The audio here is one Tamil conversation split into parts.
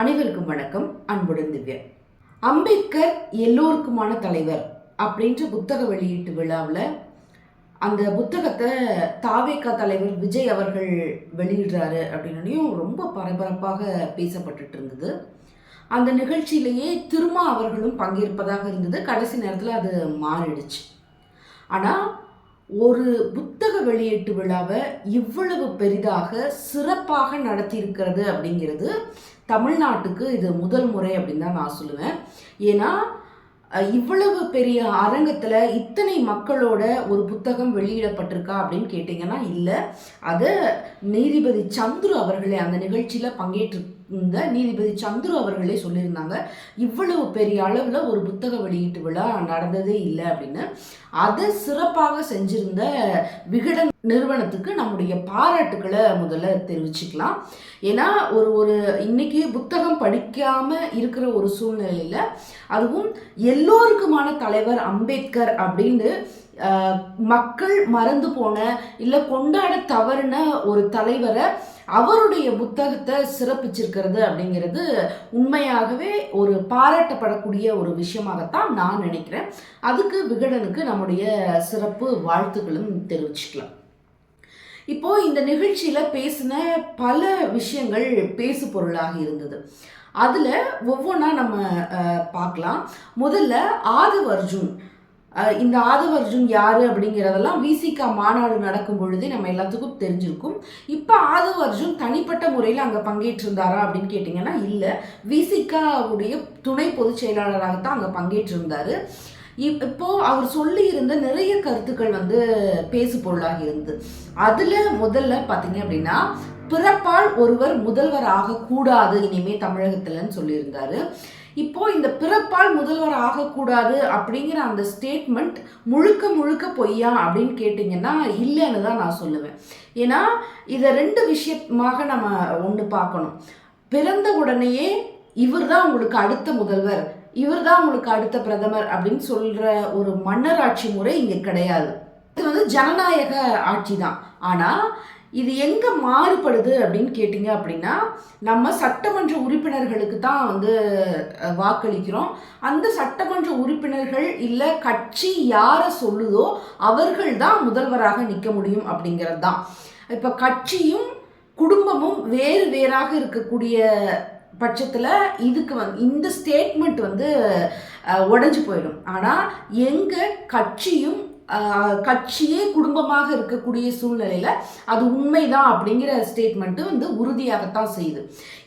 அனைவருக்கும் வணக்கம். அன்புடன் திவ்யா. அம்பேத்கர் எல்லோருக்குமான தலைவர் அப்படின்ற புத்தக வெளியீட்டு விழாவில் அந்த புத்தகத்தை தாவேகா தலைவர் விஜய் அவர்கள் வெளியிடுறாரு அப்படின்னும் ரொம்ப பரபரப்பாக பேசப்பட்டுட்டு இருந்தது. அந்த நிகழ்ச்சியிலேயே திருமா அவர்களும் பங்கேற்பதாக இருந்தது. கடைசி நேரத்தில் அது மாறிடுச்சு. ஆனால் ஒரு புத்தக வெளியீட்டு விழாவை இவ்வளவு பெரிதாக சிறப்பாக நடத்தியிருக்கிறது அப்படிங்கிறது தமிழ்நாட்டுக்கு இது முதல் முறை அப்படின்னு தான் நான் சொல்லுவேன். ஏன்னா இவ்வளவு பெரிய அரங்கத்தில் இத்தனை மக்களோட ஒரு புத்தகம் வெளியிடப்பட்டிருக்கா அப்படின்னு கேட்டிங்கன்னா இல்லை. அதை நீதிபதி சந்துரு அவர்களே அந்த நிகழ்ச்சியில் பங்கேற்று நீதிபதி சந்துரு அவர்களே சொல்லியிருந்தாங்க இவ்வளவு பெரிய அளவில் ஒரு புத்தக வெளியீட்டு விழா நடந்ததே இல்லை அப்படின்னு. அதை சிறப்பாக செஞ்சிருந்த விகடன் நிறுவனத்துக்கு நம்முடைய பாராட்டுக்களை முதல்ல தெரிவிச்சுக்கலாம். ஏன்னா ஒரு ஒரு இன்னைக்கு புத்தகம் படிக்காமல் இருக்கிற ஒரு சூழ்நிலையில் அதுவும் எல்லோருக்குமான தலைவர் அம்பேத்கர் அப்படின்னு மக்கள் மறந்து போன இல்லை கொண்டாட தவறுன ஒரு தலைவரை அவருடைய புத்தகத்தை சிறப்பிச்சிருக்கிறது அப்படிங்கிறது உண்மையாகவே ஒரு பாராட்டப்படக்கூடிய ஒரு விஷயமாகத்தான் நான் நினைக்கிறேன். அதுக்கு விகடனுக்கு நம்முடைய சிறப்பு வாழ்த்துக்களும் தெரிவிச்சுக்கலாம். இப்போ இந்த நிகழ்ச்சியில் பேசின பல விஷயங்கள் பேசு பொருளாக இருந்தது. அதில் ஒவ்வொன்றா நம்ம பார்க்கலாம். முதல்ல ஆதவ் அர்ஜுன் இந்த ஆதவர்ஜுன் யாரு அப்படிங்கிறதெல்லாம் விசிகா மாநாடு நடக்கும் பொழுதே நம்ம எல்லாத்துக்கும் தெரிஞ்சிருக்கும். இப்போ ஆதவர்ஜுன் தனிப்பட்ட முறையில் அங்கே பங்கேற்றிருந்தாரா அப்படின்னு கேட்டிங்கன்னா இல்லை. விசிகாவுடைய துணை பொதுச் செயலாளராகத்தான் அங்கே பங்கேற்றிருந்தார். இப்- இப்போ அவர் சொல்லி இருந்த நிறைய கருத்துக்கள் வந்து பேசு பொருளாக இருந்தது. அதில் முதல்ல பார்த்தீங்க அப்படின்னா பிறப்பால் ஒருவர் முதல்வர் ஆகக்கூடாது இனிமே தமிழகத்துலன்னு சொல்லியிருந்தாரு. இப்போ இந்த பிறப்பால் முதல்வர் ஆகக்கூடாது அப்படிங்கிற அந்த ஸ்டேட்மெண்ட் முழுக்க முழுக்க பொய்யா அப்படின்னு கேட்டிங்கன்னா இல்லைன்னு தான் நான் சொல்லுவேன். ஏன்னா இதை ரெண்டு விஷயமாக நம்ம ஒன்று பார்க்கணும். பிறந்த உடனேயே இவர் தான் உங்களுக்கு அடுத்த முதல்வர் இவர் தான் உங்களுக்கு அடுத்த பிரதமர் அப்படின்னு சொல்கிற ஒரு மன்னராட்சி முறை இங்கே கிடையாது. இது வந்து ஜனநாயக ஆட்சி தான். ஆனால் இது எங்கே மாறுபடுது அப்படின்னு கேட்டிங்க அப்படின்னா நம்ம சட்டமன்ற உறுப்பினர்களுக்கு தான் வந்து வாக்களிக்கிறோம். அந்த சட்டமன்ற உறுப்பினர்கள் இல்லை கட்சி யாரை சொல்லுதோ அவர்கள் தான் முதல்வராக நிற்க முடியும் அப்படிங்கிறது தான். இப்போ கட்சியும் குடும்பமும் வேறு வேறாக இருக்கக்கூடிய பட்சத்தில் இதுக்கு வந்து இந்த ஸ்டேட்மெண்ட் வந்து உடஞ்சி போயிடும். ஆனால் எங்கள் கட்சியும் கட்சியே குடும்பமாக இருக்கக்கூடிய சூழ்நிலையில் அது உண்மைதான் அப்படிங்கிற ஸ்டேட்மெண்ட்டு வந்து உறுதியாகத்தான் செய்யுது.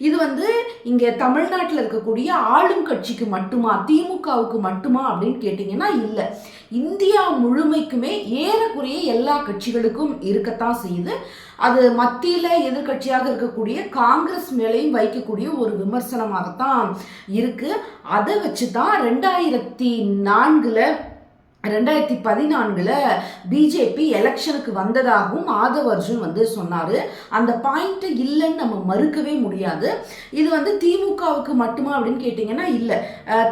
இது வந்து இங்கே தமிழ்நாட்டில் இருக்கக்கூடிய ஆளும் கட்சிக்கு மட்டுமா திமுகவுக்கு மட்டுமா அப்படின்னு கேட்டிங்கன்னா இல்லை. இந்தியா முழுமைக்குமே ஏறக்குறைய எல்லா கட்சிகளுக்கும் இருக்கத்தான் செய்யுது. அது மத்தியில் எதிர்க்கட்சியாக இருக்கக்கூடிய காங்கிரஸ் மேலேயும் வைக்கக்கூடிய ஒரு விமர்சனமாகத்தான் இருக்குது அதை வச்சு தான் ரெண்டாயிரத்தி நான்கில் ரெண்டாயிரத்தி பதினான்கில் பிஜேபி எலெக்ஷனுக்கு வந்ததாகவும் ஆதவ் அர்ஜுன் வந்து சொன்னார். அந்த பாயிண்ட்டு இல்லைன்னு நம்ம மறுக்கவே முடியாது. இது வந்து திமுகவுக்கு மட்டுமா அப்படின்னு கேட்டிங்கன்னா இல்லை.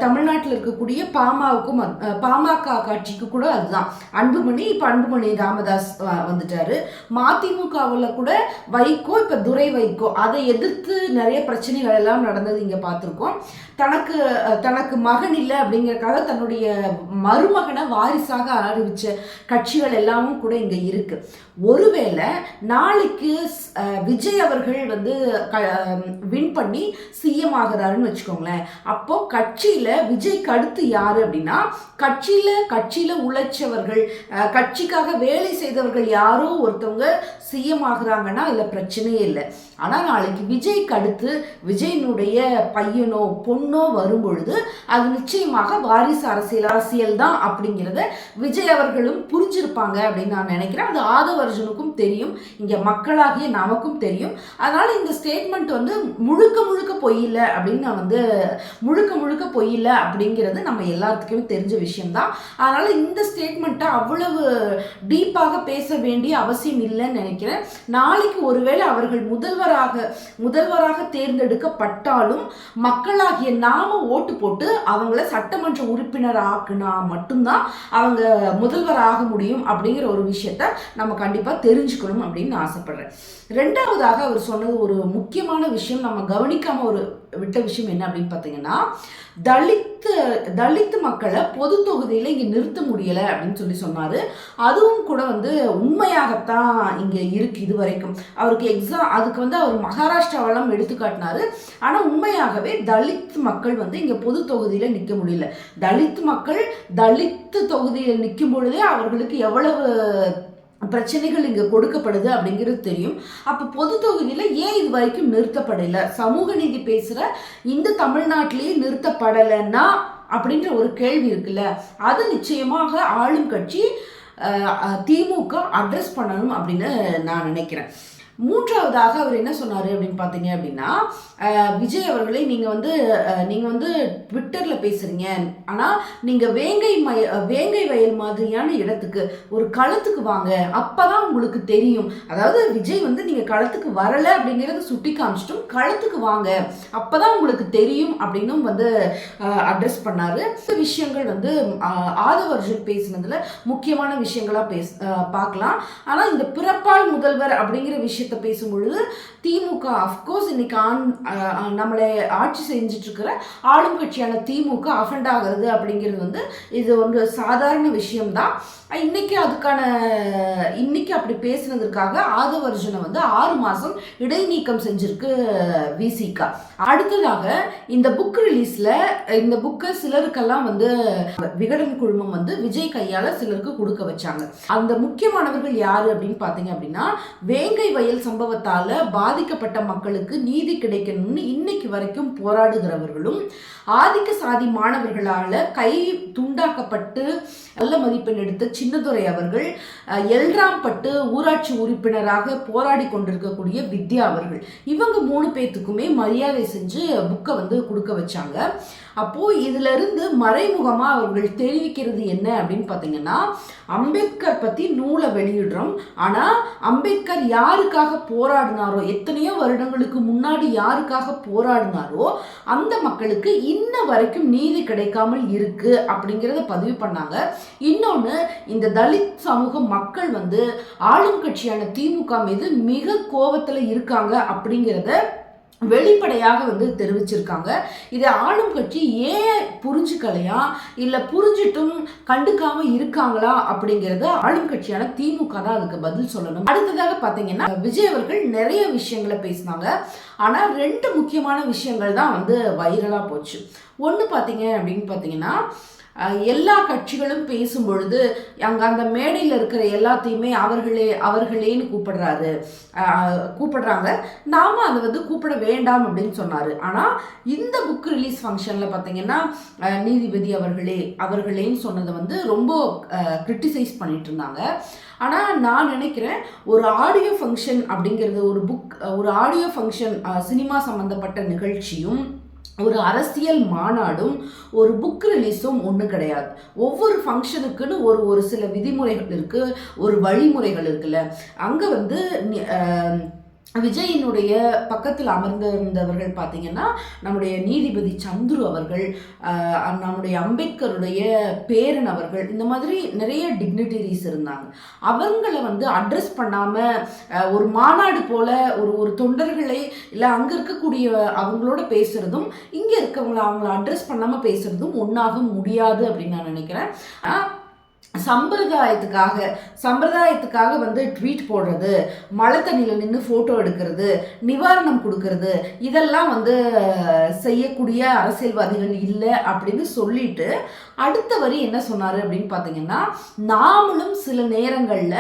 தமிழ்நாட்டில் இருக்கக்கூடிய பாமாவுக்கும் பாமக கட்சிக்கு கூட அதுதான். அன்புமணி இப்போ அன்புமணி ராமதாஸ் வந்துட்டாரு. மதிமுகவில் கூட வைகோ இப்போ துரை வைகோ. அதை எதிர்த்து நிறைய பிரச்சனைகள் எல்லாம் நடந்தது இங்கே பார்த்துருக்கோம். தனக்கு தனக்கு மகன் இல்லை அப்படிங்கிறக்காக தன்னுடைய மருமகனை வாரிசாக அறிவித்த கட்சிகள் எல்லாமும் கூட இங்கே இருக்குது ஒருவேளை நாளைக்கு விஜய் அவர்கள் வந்து க வின் பண்ணி சிஎம் ஆகுறாருன்னு வச்சுக்கோங்களேன். அப்போ கட்சியில் விஜய்க்கு அடுத்து யார் அப்படின்னா கட்சியில் கட்சியில் உழைச்சவர்கள் கட்சிக்காக வேலை செய்தவர்கள் யாரோ ஒருத்தவங்க சிஎம் ஆகுறாங்கன்னா இதுல பிரச்சனையே இல்லை. ஆனால் நாளைக்கு விஜய்க்கு அடுத்து விஜயனுடைய பையனோ பொண்ணோ வரும் பொழுது அது நிச்சயமாக வாரிசு அரசியல் அரசியல் தான் அப்படிங்கிறது விஜய் அவர்களும் புரிஞ்சிருப்பாங்க அப்படின்னு நான் நினைக்கிறேன். அது ஆதவ அர்ஜுனுக்கும் தெரியும். இங்கே மக்களாகிய நமக்கும் தெரியும். அதனால் இந்த ஸ்டேட்மெண்ட் வந்து முழுக்க முழுக்க பொய் இல்லை அப்படின்னு நான் வந்து முழுக்க முழுக்க பொய்யில்ல அப்படிங்கிறது நம்ம எல்லாத்துக்குமே தெரிஞ்ச விஷயம்தான். அதனால் இந்த ஸ்டேட்மெண்ட்டை அவ்வளவு டீப்பாக பேச வேண்டிய அவசியம் இல்லைன்னு நினைக்கிறேன். நாளைக்கு ஒருவேளை அவர்கள் முதல்வராக முதல்வராக தேர்ந்தெடுக்கப்பட்டாலும் மக்களாகிய நாம ஓட்டு போட்டு அவங்கள சட்டமன்ற உறுப்பினர் ஆக்குனா மட்டும்தான் அவங்க முதல்வர் ஆக முடியும் அப்படிங்கிற ஒரு விஷயத்த நம்ம கண்டிப்பா தெரிஞ்சுக்கணும் அப்படின்னு நான் ஆசைப்படுறேன். ரெண்டாவதாக அவர் சொன்னது ஒரு முக்கியமான விஷயம். நம்ம கவனிக்காமல் ஒரு விட்ட விஷயம் என்ன அப்படின்னு பார்த்தீங்கன்னா தலித்து தலித்து மக்களை பொது தொகுதியில் இங்கே நிறுத்த முடியலை அப்படின்னு சொல்லி சொன்னார். அதுவும் கூட வந்து உண்மையாகத்தான் இங்கே இருக்குது இது வரைக்கும் அவருக்கு எக்ஸாம் அதுக்கு வந்து அவர் மகாராஷ்டிராவெல்லாம் எடுத்துக்காட்டினார் ஆனால் உண்மையாகவே தலித் மக்கள் வந்து இங்கே பொது தொகுதியில் நிற்க முடியல. தலித் மக்கள் தலித்து தொகுதியில் நிற்கும் பொழுதே அவர்களுக்கு எவ்வளவு பிரச்சனைகள் இங்கே கொடுக்கப்படுது அப்படிங்கிறது தெரியும். அப்போ பொது தொகுதியில் ஏன் இது வரைக்கும் நிறுத்தப்படலை? சமூக நீதி பேசுகிற இந்த தமிழ்நாட்டிலேயே நிறுத்தப்படலைன்னா அப்படின்ற ஒரு கேள்வி இருக்குல்ல. அது நிச்சயமாக ஆளும் கட்சி திமுக அட்ரஸ் பண்ணணும் அப்படின்னு நான் நினைக்கிறேன். மூன்றாவதாக அவர் என்ன சொன்னார் அப்படின்னு பார்த்தீங்க அப்படின்னா விஜய் அவர்களை நீங்கள் வந்து நீங்கள் வந்து ட்விட்டரில் பேசுகிறீங்க ஆனால் நீங்கள் வேங்கை மய வேங்கை வயல் மாதிரியான இடத்துக்கு ஒரு களத்துக்கு வாங்க. அப்போ தான் உங்களுக்கு தெரியும். அதாவது விஜய் வந்து நீங்கள் களத்துக்கு வரலை அப்படிங்கிறத சுட்டி காமிச்சிட்டும் களத்துக்கு வாங்க. அப்போ தான் உங்களுக்கு தெரியும் அப்படின்னும் வந்து அட்ரஸ் பண்ணார். சில விஷயங்கள் வந்து அஹ், ஆதவர்ஜன் பேசினதில் முக்கியமான விஷயங்களாக பேச பார்க்கலாம். ஆனால் இந்த பிறப்பால் முதல்வர் அப்படிங்கிற விஷயத்த பேசும்பொழுது திமுக அஃப்கோர்ஸ் இன்னைக்கு ஆண் நம்மளை ஆட்சி செஞ்சுட்டு இருக்கிற ஆளும் கட்சியான திமுக அஃபண்ட் ஆகிறது அப்படிங்கிறது வந்து இது ஒரு சாதாரண விஷயம்தான். இன்னைக்கு அதுக்கான இன்னைக்கு அப்படி பேசுனதற்காக ஆதவர்ஜனை வந்து ஆறு மாதம் இடைநீக்கம் செஞ்சிருக்கு விசிகா. அடுத்ததாக இந்த புக் ரிலீஸில் இந்த புக்கை சிலருக்கெல்லாம் வந்து விகடன் குழுமம் வந்து விஜய் கையால் சிலருக்கு கொடுக்க வச்சாங்க. அந்த முக்கியமானவர்கள் யார் அப்படின்னு பார்த்தீங்க அப்படின்னா வேங்கை வயல் சம்பவத்தால் பாதிக்கப்பட்ட மக்களுக்கு நீதி கிடைக்கணும்னு இன்னைக்கு வரைக்கும் போராடுகிறவர்களும் ஆதிக்க சாதி மாணவர்களால் கை துண்டாக்கப்பட்டு நல்ல மதிப்பெண் எடுத்து சின்னதுரை அவர்கள் எல்ராம்பட்டு ஊராட்சி உறுப்பினராக போராடி கொண்டிருக்கக்கூடிய வித்யா அவர்கள். இவங்க மூணு பேர்த்துக்குமே மரியாதை செஞ்சு புக்கை வந்து கொடுக்க வச்சாங்க. அப்போது இதிலிருந்து மறைமுகமாக அவர்கள் தெரிவிக்கிறது என்ன அப்படின்னு பார்த்தீங்கன்னா அம்பேத்கர் பற்றி நூலை வெளியிடுறோம். ஆனால் அம்பேத்கர் யாருக்காக போராடினாரோ எத்தனையோ வருடங்களுக்கு முன்னாடி யாருக்காக போராடினாரோ அந்த மக்களுக்கு இன்ன வரைக்கும் நீதி கிடைக்காமல் இருக்குது அப்படிங்கிறத பதிவு பண்ணாங்க. இன்னொன்று இந்த தலித் சமூக மக்கள் வந்து ஆளும் கட்சியான திமுக மீது மிக கோபத்தில் இருக்காங்க அப்படிங்கிறத வெளிப்படையாக வந்து தெரிவிச்சிருக்காங்க. இதை ஆளும் கட்சி ஏன் புரிஞ்சுக்கலையா? இல்லை புரிஞ்சிட்டும் கண்டுக்காம இருக்காங்களா? அப்படிங்கிறத ஆளும் கட்சியான திமுக தான் அதுக்கு பதில் சொல்லணும். அடுத்ததாக பார்த்தீங்கன்னா விஜய் அவர்கள் நிறைய விஷயங்களை பேசினாங்க. ஆனால் ரெண்டு முக்கியமான விஷயங்கள் தான் வந்து வைரலாக போச்சு. ஒன்று பார்த்தீங்க அப்படின்னு பார்த்தீங்கன்னா எல்லா கட்சிகளும் பேசும் பொழுது அங்கே அந்த மேடையில் இருக்கிற எல்லாத்தையுமே அவர்களே அவர்களேன்னு கூப்பிடுறாரு. கூப்பிடுறாங்க. நாம அதை வந்து கூப்பிட வேண்டாம் அப்படின்னு சொன்னார். ஆனால் இந்த புக் ரிலீஸ் ஃபங்க்ஷனில் பார்த்தீங்கன்னா நீதிபதி அவர்களே அவர்களேன்னு சொன்னதை வந்து ரொம்ப கிரிட்டிசைஸ் பண்ணிட்டு இருந்தாங்க. ஆனால் நான் நினைக்கிறேன் ஒரு ஆடியோ ஃபங்க்ஷன் அப்படிங்கிறது ஒரு புக் ஒரு ஆடியோ ஃபங்க்ஷன் சினிமா சம்மந்தப்பட்ட நிகழ்ச்சியும் ஒரு அரசியல் மாநாடும் ஒரு புக் ரிலீஸும் ஒன்று கிடையாது. ஒவ்வொரு ஃபங்க்ஷனுக்குன்னு ஒரு ஒரு சில விதிமுறைகள் இருக்குது ஒரு வழிமுறைகள் இருக்குல்ல. அங்கே வந்து விஜயினுடைய பக்கத்தில் அமர்ந்திருந்தவர்கள் பார்த்தீங்கன்னா நம்முடைய நீதிபதி சந்துரு அவர்கள் நம்முடைய அம்பேத்கருடைய பேரன் அவர்கள் இந்த மாதிரி நிறைய டிக்னிட்டரிஸ் இருந்தாங்க. அவங்கள வந்து அட்ரஸ் பண்ணாமல் ஒரு மாநாடு போல் ஒரு ஒரு தொண்டர்களை இல்லை அங்கே இருக்கக்கூடிய அவங்களோட பேசுகிறதும் இங்கே இருக்கவங்கள அவங்கள அட்ரஸ் பண்ணாமல் பேசுகிறதும் ஒன்றாக முடியாது அப்படின்னு நான் நினைக்கிறேன். சம்பிரதாயத்துக்காக சம்பிரதாயத்துக்காக வந்து ட்வீட் போடுறது மழை தண்ணியில் நின்று ஃபோட்டோ எடுக்கிறது நிவாரணம் கொடுக்கறது இதெல்லாம் வந்து செய்யக்கூடிய அரசியல்வாதிகள் இல்லை அப்படின்னு சொல்லிட்டு அடுத்த வரி என்ன சொன்னார் அப்படின்னு பார்த்தீங்கன்னா நாமளும் சில நேரங்களில்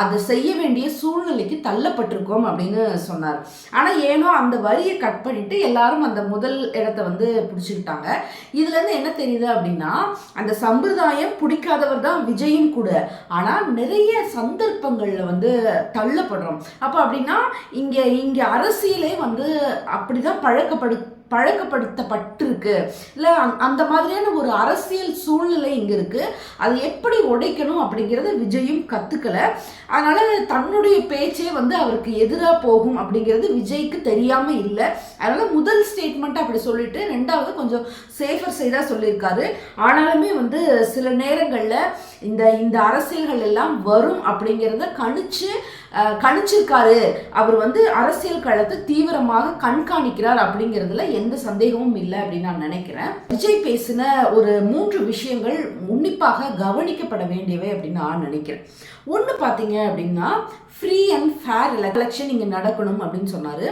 அதை செய்ய வேண்டிய சூழ்நிலைக்கு தள்ளப்பட்டிருக்கோம் அப்படின்னு சொன்னார். ஆனால் ஏனோ அந்த வரியை கட் பண்ணிட்டு எல்லாரும் அந்த முதல் இடத்த வந்து பிடிச்சிக்கிட்டாங்க. இதுலேருந்து என்ன தெரியுது அப்படின்னா அந்த சம்பிரதாயம் பிடிக்காதவர் தான் விஜயும் கூட. ஆனால் நிறைய சந்தர்ப்பங்களில் வந்து தள்ளப்படுறோம். அப்போ அப்படின்னா இங்கே இங்கே அரசியலே வந்து அப்படி தான் பழக்கப்படு பழக்கப்படுத்தப்பட்டிருக்கு. இல்லை அந்த மாதிரியான ஒரு அரசியல் சூழ்நிலை இங்கே இருக்குது அது எப்படி உடைக்கணும் அப்படிங்கிறத விஜயும் கற்றுக்கல அதனால் தன்னுடைய பேச்சே வந்து அவருக்கு எதிராக போகும் அப்படிங்கிறது விஜய்க்கு தெரியாமல் இல்லை. அதனால் முதல் ஸ்டேட்மெண்ட்டை அப்படி சொல்லிட்டு ரெண்டாவது கொஞ்சம் சேஃபர் சைடாக சொல்லியிருக்காரு. ஆனாலுமே வந்து சில நேரங்களில் இந்த இந்த அரசியல்கள் எல்லாம் வரும் அப்படிங்கிறத கணிச்சு கணிச்சிருக்காரு. அவர் வந்து அரசியல் களத்தை தீவிரமாக கண்காணிக்கிறார் அப்படிங்கிறதுல எந்த சந்தேகமும் இல்லை அப்படின்னு நான் நினைக்கிறேன். விஜய் பேசின ஒரு மூன்று விஷயங்கள் உன்னிப்பாக கவனிக்கப்பட வேண்டியவை அப்படின்னு நான் நினைக்கிறேன். ஒன்று பார்த்தீங்க அப்படின்னா ஃப்ரீ அண்ட் ஃபேர் எலெக்ஷன் இங்கே நடக்கணும் அப்படின்னு சொன்னார்.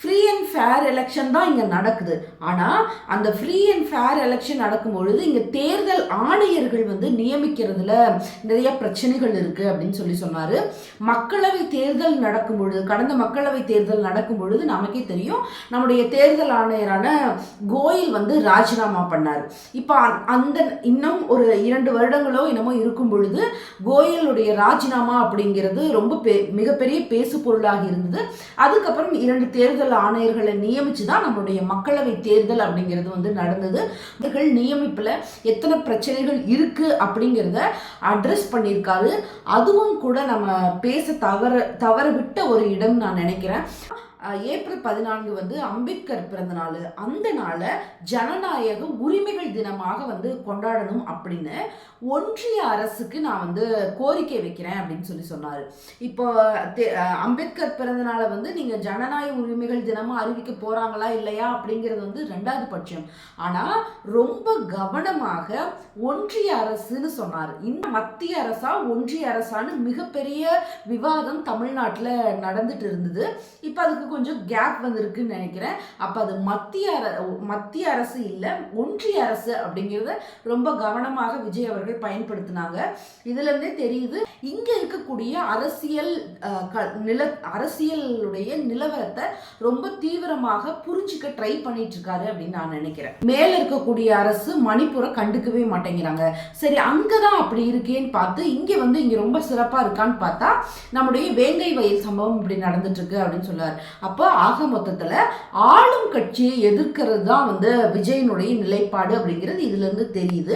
ஃப்ரீ அண்ட் ஃபேர் எலெக்ஷன் தான் இங்கே நடக்குது. ஆனால் அந்த ஃப்ரீ அண்ட் ஃபேர் எலெக்ஷன் நடக்கும் பொழுது இங்கே தேர்தல் ஆணையர்கள் வந்து நியமிக்கிறதுல நிறைய பிரச்சனைகள் இருக்குது அப்படின்னு சொல்லி சொன்னார். மக்களவை தேர்தல் நடக்கும் பொழுது கடந்த மக்களவை தேர்தல் நடக்கும் பொழுது நமக்கே தெரியும் நம்முடைய தேர்தல் ஆணையரான கோயில் வந்து ராஜினாமா பண்ணார். இப்போ அந்த இன்னும் ஒரு இரண்டு வருடங்களோ என்னமோ இருக்கும் பொழுது கோயிலுடைய ராஜினாமா அப்படிங்கிறது ரொம்ப பெ மிகப்பெரிய பேசு பொருளாக இருந்தது. அதுக்கப்புறம் இரண்டு தேர்தல் ஆணையர்களை நியமித்து தான் நம்மளுடைய மக்களவை தேர்தல் அப்படிங்கிறது வந்து நடந்தது. அவர்கள் நியமிப்பில் எத்தனை பிரச்சனைகள் இருக்குது அப்படிங்கிறத அட்ரஸ் பண்ணியிருக்காரு. அதுவும் கூட நம்ம பேச தவற தவற விட்ட ஒரு இடம் நான் நினைக்கிறேன். ஏப்ரல் பதினான்கு வந்து அம்பேத்கர் பிறந்த நாள். அந்த நாளை ஜனநாயக உரிமைகள் தினமாக வந்து கொண்டாடணும் அப்படின்னு ஒன்றிய அரசுக்கு நான் வந்து கோரிக்கை வைக்கிறேன் அப்படின்னு சொல்லி சொன்னார். இப்போ அம்பேத்கர் பிறந்த நாளை வந்து நீங்கள் ஜனநாயக உரிமைகள் தினமாக அறிவிக்க போகிறாங்களா இல்லையா அப்படிங்கிறது வந்து ரெண்டாவது பட்சம். ஆனால் ரொம்ப கவனமாக ஒன்றிய அரசுன்னு சொன்னார். இந்த மத்திய அரசா ஒன்றிய அரசான்னு மிகப்பெரிய விவாதம் தமிழ்நாட்டில் நடந்துட்டு இருந்தது. இப்போ அதுக்கு கொஞ்சம் கேப் வந்திருக்குன்னு நினைக்கிறேன். அப்போ அது மத்திய அர மத்திய அரசு இல்லை ஒன்றிய அரசு அப்படிங்கிறத ரொம்ப கவனமாக விஜய் அவர்கள் பயன்படுத்தினாங்க. இதுலேருந்தே தெரியுது இங்கே இருக்கக்கூடிய அரசியல் க- நில அரசியலுடைய நிலவரத்தை ரொம்ப தீவிரமாக புரிஞ்சுக்க ட்ரை பண்ணிட்டு இருக்காரு அப்படின்னு நான் நினைக்கிறேன். மேல இருக்கக்கூடிய அரசு மணிப்பூரை கண்டுக்கவே மாட்டேங்கிறாங்க. சரி அங்கதான் அப்படி இருக்கேன்னு பார்த்து இங்க வந்து இங்க ரொம்ப சிறப்பா இருக்கான்னு பார்த்தா நம்முடைய வேங்கை வயல் சம்பவம் இப்படி நடந்துட்டு இருக்கு அப்படின்னு சொல்லுவார். அப்போ ஆக மொத்தத்துல ஆளும் கட்சியை எதிர்க்கிறது தான் வந்து விஜயனுடைய நிலைப்பாடு அப்படிங்கிறது இதுல இருந்து தெரியுது.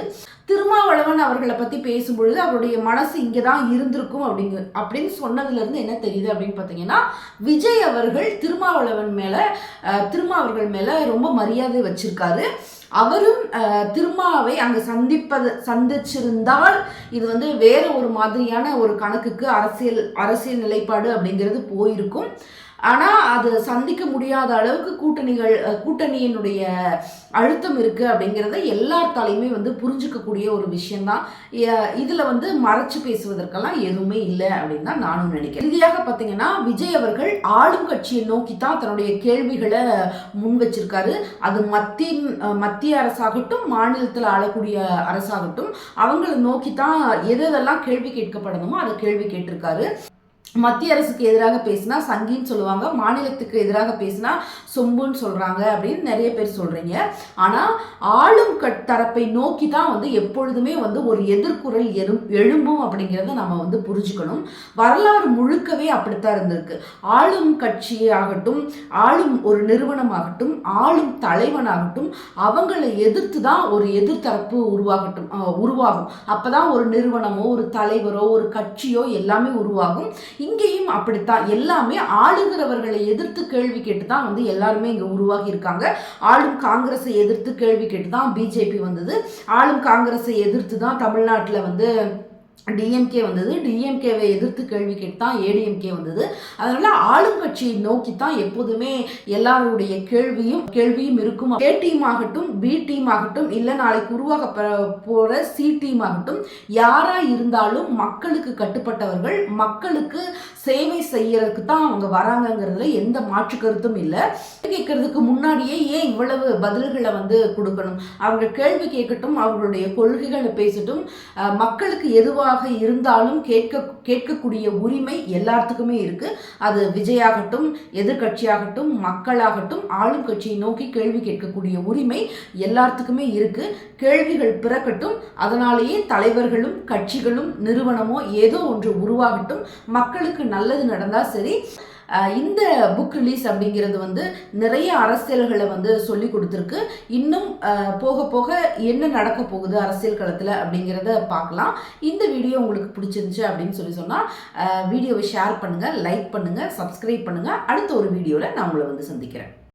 திருமாவளவன் அவர்களை பற்றி பேசும்பொழுது அவருடைய மனசு இங்கே தான் இருந்திருக்கும் அப்படிங்க அப்படின்னு சொன்னதுலேருந்து என்ன தெரியுது அப்படின்னு பார்த்தீங்கன்னா விஜய் அவர்கள் திருமாவளவன் மேலே திருமாவர்கள் திருமா அவர்கள் ரொம்ப மரியாதை வச்சுருக்காரு. அவரும் திருமாவை அங்கே சந்திப்பது சந்திச்சிருந்தால் இது வந்து வேற ஒரு மாதிரியான ஒரு கணக்குக்கு அரசியல் அரசியல் நிலைப்பாடு அப்படிங்கிறது போயிருக்கும். ஆனால் அது சந்திக்க முடியாத அளவுக்கு கூட்டணிகள் கூட்டணியினுடைய அழுத்தம் இருக்குது அப்படிங்கிறத எல்லாத்தாலையுமே வந்து புரிஞ்சுக்கக்கூடிய ஒரு விஷயம்தான். இதில் இதுல வந்து மறைச்சு பேசுவதற்கெல்லாம் எதுவுமே இல்லை அப்படின்னு தான் நானும் நினைக்கிறேன். இறுதியாக பார்த்தீங்கன்னா விஜய் அவர்கள் ஆளும் கட்சியை நோக்கி தான் தன்னுடைய கேள்விகளை முன் வச்சிருக்காரு. அது மத்திய மத்திய அரசாகட்டும் மாநிலத்தில் ஆளக்கூடிய அரசாகட்டும் அவங்கள நோக்கி தான் எதெல்லாம் கேள்வி கேட்கப்படணுமோ அதை கேள்வி கேட்டிருக்காரு. மத்திய அரசுக்கு எதிராக பேசினா சங்கின்னு சொல்லுவாங்க மாநிலத்துக்கு எதிராக பேசினா சொம்புன்னு சொல்கிறாங்க அப்படின்னு நிறைய பேர் சொல்கிறீங்க ஆனால் ஆளும் கட் தரப்பை நோக்கி தான் வந்து எப்பொழுதுமே வந்து ஒரு எதிர்குரல் எழும் எழும்பும் அப்படிங்கிறத நம்ம வந்து புரிஞ்சுக்கணும். வரலாறு முழுக்கவே அப்படித்தான் இருந்திருக்கு. ஆளும் கட்சியாகட்டும் ஆளும் ஒரு நிறுவனமாகட்டும் ஆளும் தலைவனாகட்டும் அவங்களை எதிர்த்து தான் ஒரு எதிர்த்தரப்பு உருவாகட்டும் உருவாகும். அப்போ தான் ஒரு நிறுவனமோ ஒரு தலைவரோ ஒரு கட்சியோ எல்லாமே உருவாகும். இங்கேயும் அப்படித்தான். எல்லாமே ஆளுகிறவர்களை எதிர்த்து கேள்வி கேட்டு தான் வந்து எல்லாருமே இங்க உருவாகி இருக்காங்க. ஆளும் காங்கிரஸை எதிர்த்து கேள்வி கேட்டு தான் பிஜேபி வந்தது. ஆளும் காங்கிரஸை எதிர்த்து தான் தமிழ்நாட்டில் வந்து டிஎம்கே வந்தது. டிஎம்கேவை எதிர்த்து கேள்வி கேட்டு தான் ஏடிஎம்கே வந்தது. அதனால ஆளும் கட்சியை நோக்கி தான் எப்போதுமே எல்லாருடைய கேள்வியும் கேள்வியும் இருக்கும். ஏ டீம் ஆகட்டும் பி டீம் ஆகட்டும் இல்லை நாளைக்கு உருவாக போகிற போற சி டீம் ஆகட்டும் யாரா இருந்தாலும் மக்களுக்கு கட்டுப்பட்டவர்கள் மக்களுக்கு சேவை செய்யறதுக்கு தான் அவங்க வராங்கங்கிறதுல எந்த மாற்று கருத்தும் இல்லை. கேட்கறதுக்கு முன்னாடியே ஏன் இவ்வளவு பதில்களை வந்து கொடுக்கணும்? அவங்க கேள்வி கேட்கட்டும் அவர்களுடைய கொள்கைகளை பேசட்டும். மக்களுக்கு எதுவாக இருந்தாலும் கேட்க கேட்கக்கூடிய உரிமை எல்லாத்துக்குமே இருக்கு. அது விஜயாகட்டும் எதிர்கட்சியாகட்டும் மக்களாகட்டும் ஆளும் கட்சியை நோக்கி கேள்வி கேட்கக்கூடிய உரிமை எல்லாத்துக்குமே இருக்கு. கேள்விகள் பிறக்கட்டும் அதனாலேயே தலைவர்களும் கட்சிகளும் நிறுவனமோ ஏதோ ஒன்று உருவாகட்டும் மக்களுக்கு நல்லது நடந்தால் சரி. இந்த புக் ரிலீஸ் அப்படிங்கிறது வந்து நிறைய அரசியல்களை வந்து சொல்லி கொடுத்துருக்கு. இன்னும் போக போக என்ன நடக்க போகுது அரசியல் களத்தில் அப்படிங்கிறத பார்க்கலாம். இந்த வீடியோ உங்களுக்கு பிடிச்சிருந்துச்சு அப்படின்னு சொல்லி சொன்னால் வீடியோவை ஷேர் பண்ணுங்கள் லைக் பண்ணுங்கள் சப்ஸ்கிரைப் பண்ணுங்கள் அடுத்த ஒரு வீடியோவில் நான் உங்களை வந்து சந்திக்கிறேன்.